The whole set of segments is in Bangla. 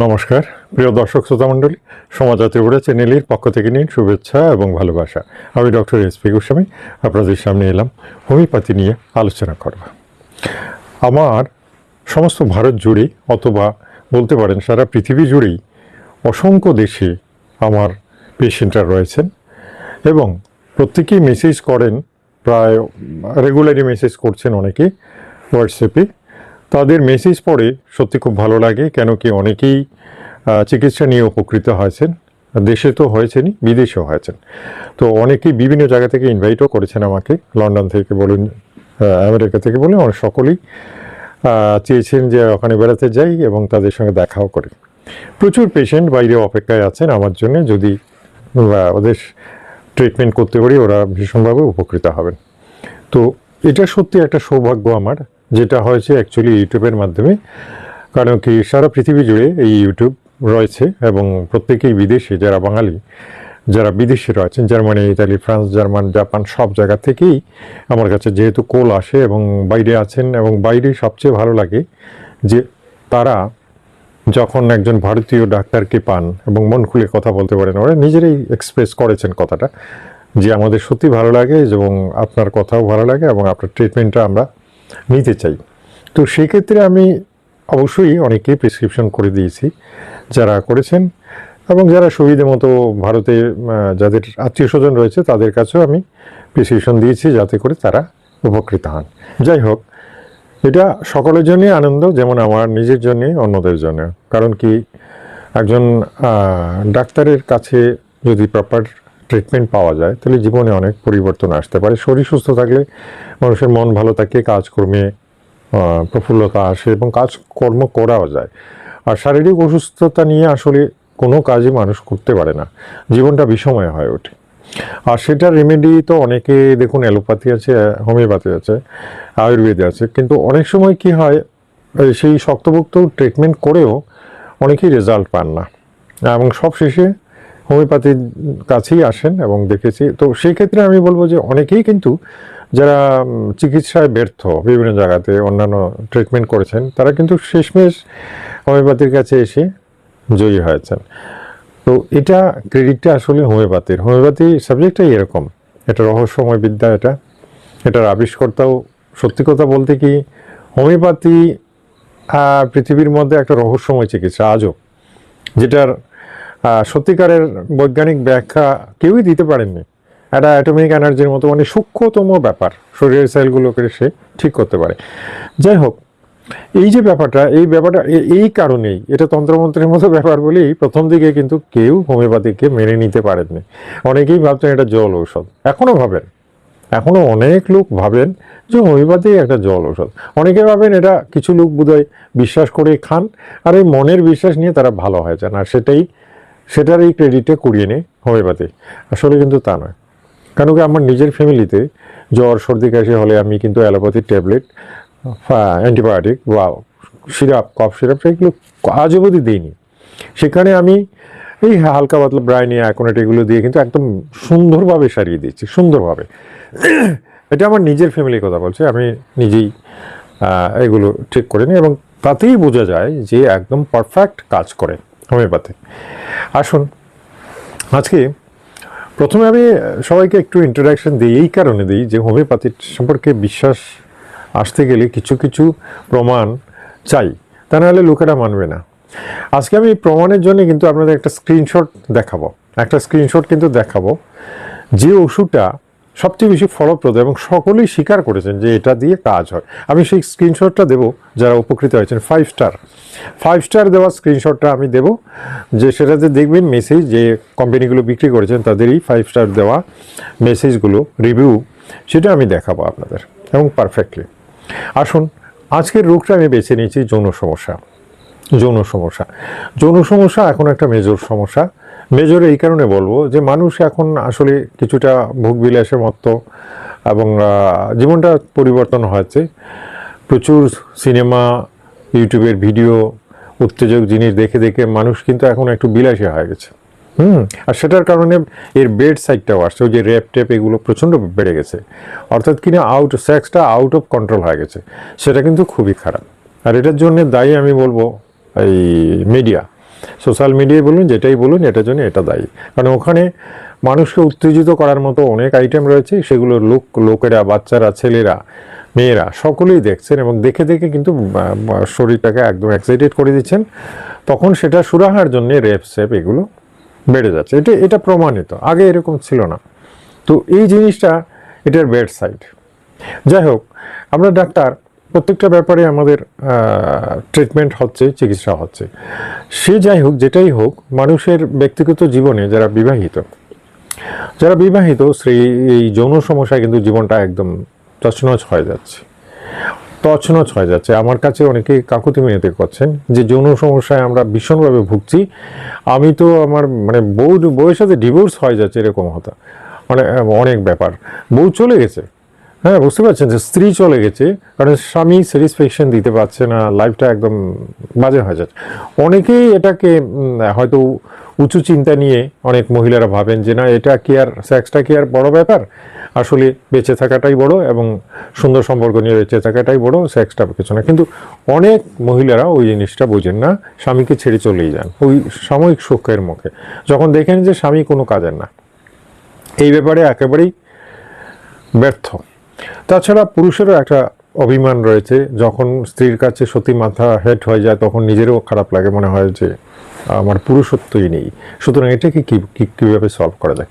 নমস্কার। প্রিয় দর্শক শ্রোতা মণ্ডলী সমাজা ত্রিপুরা চ্যানেলের পক্ষ থেকে নিন শুভেচ্ছা এবং ভালোবাসা। আমি ডক্টর এস পি গোস্বামী, আপনাদের সামনে এলাম হোমিওপ্যাথি নিয়ে আলোচনা করব। আমার সমস্ত ভারত জুড়ে অথবা বলতে পারেন সারা পৃথিবী জুড়েই অসংখ্য দেশে আমার পেশেন্টরা রয়েছেন এবং প্রত্যেকেই মেসেজ করেন, প্রায় রেগুলারই মেসেজ করছেন অনেকে, হোয়াটসঅ্যাপে। তাদের মেসেজ পড়ে সত্যি খুব ভালো লাগে, কেন কি অনেকেই চিকিৎসা নিয়ে উপকৃত হয়েছেন। দেশে তো হয়েছেনই, বিদেশেও হয়েছেন। তো অনেকেই বিভিন্ন জায়গা থেকে ইনভাইটও করেছেন আমাকে, লন্ডন থেকে বলুন আমেরিকা থেকে বলুন, অনেক সকলেই চেয়েছেন যে ওখানে বেড়াতে যাই এবং তাদের সঙ্গে দেখাও করি। প্রচুর পেশেন্ট বাইরে অপেক্ষায় আছেন আমার জন্য, যদি ওদের ট্রিটমেন্ট করতে পারি, ওরা ভীষণভাবে উপকৃত হবেন। তো এটা সত্যি একটা সৌভাগ্য আমার। যেটা হয়েছে অ্যাকচুয়ালি ইউটিউবের মাধ্যমে। কারণ কি, সারা পৃথিবী জুড়ে এই ইউটিউব রয়েছে এবং প্রত্যেকেই বিদেশে, যারা বাঙালি, যারা বিদেশে রয়েছেন, Germany, Italy, France, German, Japan, সব জায়গা থেকেই আমার কাছে যেহেতু কোল আসে এবং বাইরে আছেন এবং বাইরে সবচেয়ে ভালো লাগে যে তারা যখন একজন ভারতীয় ডাক্তারকে পান এবং মন খুলে কথা বলতে পারেন, ওরা নিজেরাই এক্সপ্রেস করেছেন কথাটা যে আমাদের সত্যি ভালো লাগে এবং আপনার কথাও ভালো লাগে এবং আপনার ট্রিটমেন্টটা আমরা নিতে চাই। তো সেক্ষেত্রে আমি অবশ্যই অনেকেই প্রেসক্রিপশন করে দিয়েছি, যারা করেছেন এবং যারা সুবিধে মতো ভারতে যাদের আত্মীয় স্বজন রয়েছে তাদের কাছেও আমি প্রেসক্রিপশন দিয়েছি যাতে করে তারা উপকৃত হন। যাই হোক, এটা সকলের জন্যই আনন্দ, যেমন আমার নিজের জন্যে, অন্যদের জন্য। কারণ কি, একজন ডাক্তারের কাছে যদি প্রপার ট্রিটমেন্ট পাওয়া যায়, তাহলে জীবনে অনেক পরিবর্তন আসতে পারে। শরীর সুস্থ থাকলে মানুষের মন ভালো থাকে, কাজকর্মে প্রফুল্লতা আসে এবং কাজকর্ম করাও যায়। আর শারীরিক অসুস্থতা নিয়ে আসলে কোনো কাজই মানুষ করতে পারে না। জীবনটা বিষময় হয়ে ওঠে। আর সেটার রেমেডি তো অনেকে, দেখুন, অ্যালোপ্যাথি আছে, হোমিওপ্যাথি আছে, আয়ুর্বেদে আছে, কিন্তু অনেক সময় কি হয় সেই শক্তভুক্ত ট্রিটমেন্ট করেও অনেকেই রেজাল্ট পান না। এবং সব শেষে হোমিওপ্যাথির কাছেই আসেন এবং দেখেছি। তো সেই ক্ষেত্রে আমি বলব যে অনেকেই কিন্তু যারা চিকিৎসায় ব্যর্থ বিভিন্ন জায়গাতে অন্যান্য ট্রিটমেন্ট করেছেন, তারা কিন্তু শেষমেশ হোমিওপ্যাথির কাছে এসে জয়ী হয়েছেন। তো এটা ক্রেডিটটা আসলে হোমিওপ্যাথির। হোমিওপ্যাথি সাবজেক্টটাই এরকম। এটা রহস্যময় বিদ্যা এটা। এটার আবিষ্কর্তাও সত্যি কথা বলতে কি, হোমিওপ্যাথি পৃথিবীর মধ্যে একটা রহস্যময় চিকিৎসা আজও, যেটার সত্যিকারের বৈজ্ঞানিক ব্যাখ্যা কেউই দিতে পারেননি। একটা অ্যাটমিক এনার্জির মতো মানে সূক্ষ্মতম ব্যাপার। শরীরের সেলগুলোকে সে ঠিক করতে পারে। যাই হোক, এই যে ব্যাপারটা, এই ব্যাপারটা এই কারণেই, এটা তন্ত্রমন্ত্রের মতো ব্যাপার বলেই প্রথম দিকে কিন্তু কেউ হোমিওপ্যাথিকে মেনে নিতে পারেননি। অনেকেই ভাবতেন এটা জল ঔষধ। এখনও ভাবেন এখনও অনেক লোক ভাবেন যে হোমিওপ্যাথি একটা জল ঔষধ। অনেকে ভাবেন এটা কিছু লোক বোধহয় বিশ্বাস করে খান, আর এই মনের বিশ্বাস নিয়ে তারা ভালো হয়ে যান আর সেটাই সেটার এই ক্রেডিটে করিয়ে নেয় হোমিওপ্যাথি আসলে কিন্তু তা নয়। কেন কি আমার নিজের ফ্যামিলিতে জ্বর, সর্দি, কাশি হলে আমি কিন্তু অ্যালোপ্যাথির ট্যাবলেট অ্যান্টিবায়োটিক বা সিরাপ কফ সিরাপ এগুলো আজ অবধি দিইনি। সেখানে আমি এই হালকা পাতলা ব্রাইনি অ্যাকোনেট এগুলো দিয়ে কিন্তু একদম সুন্দরভাবে সারিয়ে দিয়েছি, সুন্দরভাবে। এটা আমার নিজের ফ্যামিলির কথা বলছি, আমি নিজেই এগুলো ঠিক করে নিই এবং তাতেই বোঝা যায় যে একদম পারফেক্ট কাজ করে। হোমিওপ্যাথি আসুন, আজকে প্রথমে আমি সবাইকে একটু ইন্ট্রোডাকশন দিই, এই কারণে দিই যে হোমিওপ্যাথি সম্পর্কে বিশ্বাস আসতে গেলে কিছু কিছু প্রমাণ চাই। তা নাহলে লোকেরা মানবে না। আজকে আমি প্রমাণের জন্য কিন্তু আপনাদের একটা স্ক্রিনশট দেখাবো। একটা স্ক্রিনশট কিন্তু দেখাবো যে ওষুধটা সবচেয়ে বেশি ফলপ্রদ এবং সকলেই স্বীকার করেছেন যে এটা দিয়ে কাজ হয়। আমি সেই স্ক্রিনশটটা দেবো, যারা উপকৃত হয়েছেন ফাইভ স্টার ফাইভ স্টার দেওয়া স্ক্রিনশটটা আমি দেবো, যে সেটাতে দেখবেন মেসেজ যে কোম্পানিগুলো বিক্রি করেছেন, তাদেরই ফাইভ স্টার দেওয়া মেসেজগুলো রিভিউ সেটা আমি দেখাবো আপনাদের, এবং পারফেক্টলি আসুন, আজকের রোগটা আমি বেছে নিয়েছি যৌন সমস্যা। যৌন সমস্যা। যৌন সমস্যা এখন একটা মেজর সমস্যা। মেজর এই কারণে বলব যে মানুষ এখন আসলে কিছুটা ভোগবিলাসের মতো এবং জীবনটা পরিবর্তন হয়েছে। প্রচুর সিনেমা, ইউটিউবের ভিডিও, উত্তেজক জিনিস দেখে দেখে মানুষ কিন্তু এখন একটু বিলাসী হয়ে গেছে। হুম, আর সেটার কারণে এর বেড সাইডটাও আসছে, ওই যে র্যাপ ট্যাপ এগুলো প্রচণ্ড বেড়ে গেছে। অর্থাৎ কিনা আউট সেক্সটা আউট অফ কন্ট্রোল হয়ে গেছে। সেটা কিন্তু খুবই খারাপ। আর এটার জন্য দায়ী আমি বলব এই মিডিয়া সোশ্যাল মিডিয়ায় বলুন, যেটাই বলুন, এটার জন্য এটা দায়ী। কারণ ওখানে মানুষকে উত্তেজিত করার মতো অনেক আইটেম রয়েছে, সেগুলো লোক, লোকেরা, বাচ্চারা, ছেলেরা, মেয়েরা সকলেই দেখছেন এবং দেখে দেখে কিন্তু শরীরটাকে একদম এক্সাইটেড করে দিচ্ছেন। তখন সেটা সুরাহার জন্য রেপ সেপ এগুলো বেড়ে যাচ্ছে। এটা এটা প্রমাণিত। আগে এরকম ছিল না। তো এই জিনিসটা, এটার বেড সাইড যাই হোক, আমরা ডাক্তার প্রত্যেকটা ব্যাপারে আমাদের ট্রিটমেন্ট হচ্ছে, চিকিৎসা হচ্ছে। সে যাই হোক, যেটাই হোক, মানুষের ব্যক্তিগত জীবনে যারা বিবাহিত যারা বিবাহিত, সেই এই যৌন সমস্যায় কিন্তু জীবনটা একদম তছনছ হয়ে যাচ্ছে। তছনছ হয়ে যাচ্ছে। আমার কাছে অনেকে কাকুতি মিনতি করছেন যে যৌন সমস্যায় আমরা ভীষণভাবে ভুগছি। আমি তো আমার মানে বউ, বউয়ের সাথে ডিভোর্স হয়ে যাচ্ছে এরকম হতো। মানে অনেক ব্যাপার। বউ চলে গেছে। হ্যাঁ বুঝতে পারছেন যে স্ত্রী চলে গেছে, কারণ স্বামী স্যাটিসফ্যাকশন দিতে পারছে না লাইফটা একদম বাজে হয়ে যাচ্ছে। অনেকেই এটাকে হয়তো উঁচু চিন্তা নিয়ে অনেক মহিলারা ভাবেন যে না, এটা কি আর সেক্সটা কি আর বড় ব্যাপার? আসলে বেঁচে থাকাটাই বড় এবং সুন্দর সম্পর্ক নিয়ে বেঁচে থাকাটাই বড় সেক্সটা কিছু না। কিন্তু অনেক মহিলারা ওই জিনিসটা বোঝেন না, স্বামীকে ছেড়ে চলেই যান, ওই সাময়িক সুখের মুখে। যখন দেখেন যে স্বামী কোনো কাজের না, এই ব্যাপারে একেবারেই ব্যর্থ। তাছাড়া পুরুষেরও একটা অভিমান রয়েছে, যখন স্ত্রীর কাছে সত্যি মাথা হেট হয়ে যায়, তখন নিজেরও খারাপ লাগে মনে হয় যে, আমার পুরুষত্বই নেই। সুতরাং এটাকে কি- কীভাবে সলভ করা যায়?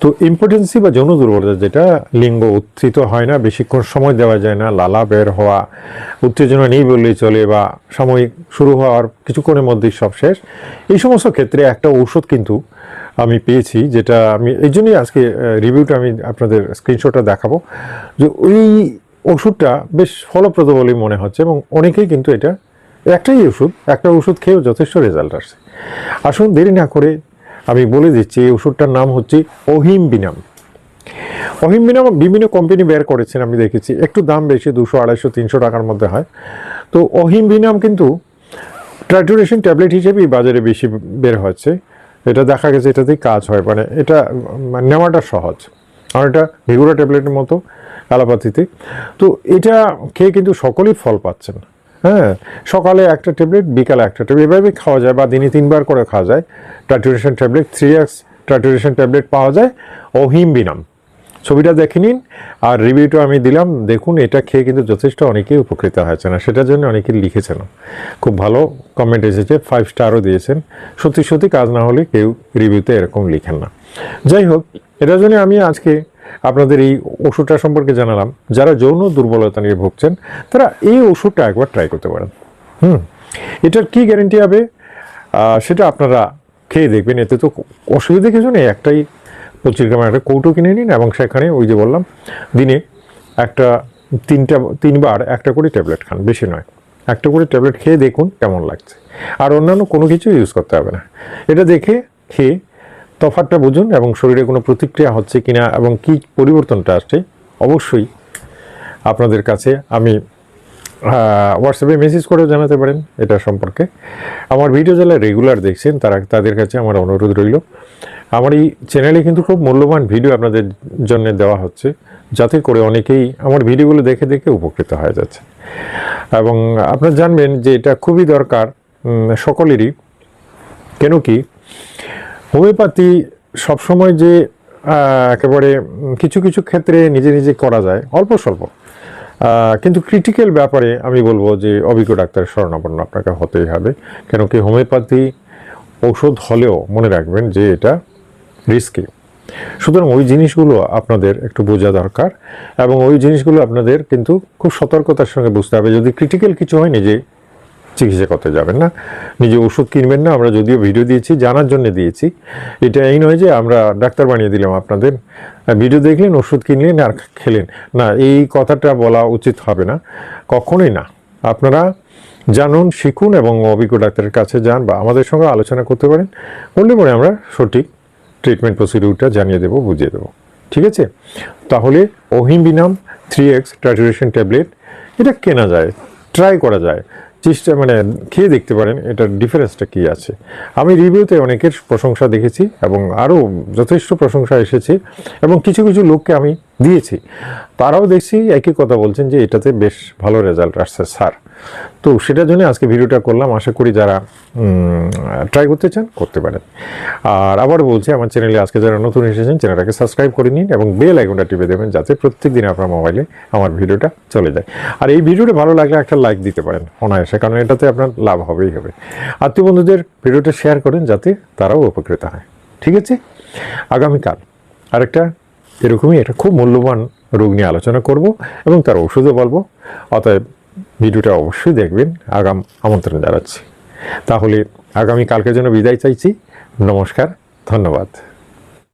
তো ইম্পর্টেন্সি বা যৌন দুর্বলতা যেটা, লিঙ্গ উত্থিত হয় না, বেশিক্ষণ সময় দেওয়া যায় না, লালা বের হওয়া, উত্তেজনা নেই বললেই চলে বা সাময়িক শুরু হওয়ার কিছুক্ষণের মধ্যেই সব শেষ। এই সমস্ত ক্ষেত্রে একটা ঔষধ কিন্তু আমি পেয়েছি, যেটা আমি, এই জন্যই আজকে রিভিউটা আমি আপনাদের স্ক্রিনশটটা দেখাবো। যে ওই ওষুধটা বেশ ফলপ্রদ বলেই মনে হচ্ছে এবং অনেকেই কিন্তু এটা, একটাই ওষুধ, একটা ওষুধ খেয়েও যথেষ্ট রেজাল্ট আসছে। আসুন দেরি না করে আমি বলে দিচ্ছি, এই ওষুধটার নাম হচ্ছে অহিম বিনাম অহিম বিনাম বিভিন্ন কোম্পানি বের করেছেন, আমি দেখেছি। একটু দাম বেশি, দুশো, আড়াইশো, তিনশো টাকার মধ্যে হয়। তো অহিম বিনাম কিন্তু ট্রাইটোরেশন ট্যাবলেট হিসেবেই বাজারে বেশি বের হচ্ছে। এটা দেখা গেছে এটাতেই কাজ হয়। মানে এটা উম, নেওয়াটা সহজ। আর এটা ভিগুরা ট্যাবলেটের মতো অ্যালোপ্যাথিতে। তো এটা খেয়ে কিন্তু সকলেই ফল পাচ্ছেন। হ্যাঁ সকালে একটা ট্যাবলেট বিকালে একটা ট্যাবলেট এভাবেই খাওয়া যায় বা দিনে তিনবার করে খাওয়া যায়। Trituration tablet three X trituration tablet পাওয়া যায় অহিম বিনাম। ছবিটা দেখে নিন, আর রিভিউটা আমি দিলাম। দেখুন, এটা খেয়ে কিন্তু যথেষ্ট অনেকেই উপকৃত হয়েছে না সেটার জন্য অনেকেই লিখেছেন খুব ভালো কমেন্ট এসেছে ফাইভ স্টারও দিয়েছেন। সত্যি সত্যি কাজ না হলে কেউ রিভিউতে এরকম লিখেন না। যাই হোক, এটার জন্য আমি আজকে আপনাদের এই ওষুধটা সম্পর্কে জানালাম। যারা যৌন দুর্বলতা নিয়ে ভুগছেন, তারা এই ওষুধটা একবার ট্রাই করতে পারেন। হুম, এটার কি গ্যারেন্টি হবে? সেটা আপনারা খেয়ে দেখবেন, এতে তো অসুবিধা কিছু নেই। একটাই পঁচিশ গ্রামের একটা কৌটো কিনে নিন এবং সেখানে ওই যে বললাম, দিনে একটা তিনটা, তিনবার একটা করে ট্যাবলেট খান, বেশি নয়। একটা করে ট্যাবলেট খেয়ে দেখুন কেমন লাগছে। আর অন্যান্য কোনো কিছু ইউজ করতে হবে না। এটা দেখে খেয়ে তফাৎটা বুঝুন এবং শরীরে কোনো প্রতিক্রিয়া হচ্ছে কিনা এবং কি পরিবর্তনটা আসছে, অবশ্যই আপনাদের কাছে আমি হোয়াটসঅ্যাপে মেসেজ করেও জানাতে পারেন এটা সম্পর্কে। আমার ভিডিও যারা রেগুলার দেখছেন, তারা, তাদের কাছে আমার অনুরোধ রইল। আমার এই চ্যানেলে কিন্তু খুব মূল্যবান ভিডিও আপনাদের জন্য দেওয়া হচ্ছে, যাতে করে অনেকেই আমার ভিডিওগুলো দেখে দেখে উপকৃত হয়ে যাচ্ছে। এবং আপনারা জানবেন যে এটা খুবই দরকার সকলেরই। কেন কি? হোমিওপ্যাথি সবসময় যে একেবারে কিছু কিছু ক্ষেত্রে নিজে নিজে করা যায়, অল্প স্বল্প। কিন্তু ক্রিটিক্যাল ব্যাপারে আমি বলব যে অভিজ্ঞ ডাক্তারের শরণাপন্ন আপনাকে হতেই হবে। কেন কি হোমিওপ্যাথি ঔষধ হলেও মনে রাখবেন যে এটা রিস্কি সুতরাং ওই জিনিসগুলো আপনাদের একটু বোঝা দরকার এবং ওই জিনিসগুলো আপনাদের কিন্তু খুব সতর্কতার সঙ্গে বুঝতে হবে। যদি ক্রিটিক্যাল কিছু হয় নিজে চিকিৎসা করতে যাবেন না। নিজে ওষুধ কিনবেন না। আমরা যদিও ভিডিও দিয়েছি, জানার জন্য দিয়েছি। এটা এই নয় যে আমরা ডাক্তার বানিয়ে দিলাম আপনাদের। ভিডিও দেখলেন, ওষুধ কিনলেন আর খেলেন। না, এই কথাটা বলা উচিত হবে না। কখনোই না। আপনারা জানুন, শিখুন এবং অভিজ্ঞ ডাক্তারের কাছে যান বা আমাদের সঙ্গে আলোচনা করতে পারেন। করলে পরে আমরা সঠিক ট্রিটমেন্ট প্রসিডিউরটা জানিয়ে দেবো, বুঝিয়ে দেবো। ঠিক আছে? তাহলে অহিম বিনাম থ্রি এক্স ট্যাবলেট এটা কেনা যায় ট্রাই করা যায়। চেষ্টা মানে খেয়ে দেখতে পারেন, এটার ডিফারেন্সটা কী আছে? আমি রিভিউতে অনেকের প্রশংসা দেখেছি এবং আরও যথেষ্ট প্রশংসা এসেছে এবং কিছু কিছু লোককে আমি দিয়েছি। তারাও দেখছি একই কথা বলছেন যে এটাতে বেশ ভালো রেজাল্ট আসছে, স্যার। তো সেটার জন্য আজকে ভিডিওটা করলাম। আশা করি যারা ট্রাই করতে চান, করতে পারেন। আর আবার বলছি, আমার চ্যানেলে আজকে যারা নতুন এসেছেন চ্যানেলটাকে সাবস্ক্রাইব করে নিন এবং বেল আইকনটা টিপে দেবেন যাতে প্রত্যেক দিন আপনার মোবাইলে আমার ভিডিওটা চলে যায়। আর এই ভিডিওটা ভালো লাগলে একটা লাইক দিতে পারেন, অনায়াসে, কারণ এটাতে আপনার লাভ হবেই হবে। আত্মীয় বন্ধুদের ভিডিওটা শেয়ার করেন যাতে তারাও উপকৃত হয়। ঠিক আছে? আগামীকাল আরেকটা এরকমই একটা খুব মূল্যবান রোগ নিয়ে আলোচনা করব এবং তার ওষুধও বলব। অতএব ভিডিওটা অবশ্যই দেখবেন, আগাম, আমন্ত্রণ জানাচ্ছি। তাহলে আগামী কালকের জন্য বিদায় চাইছি। নমস্কার, ধন্যবাদ।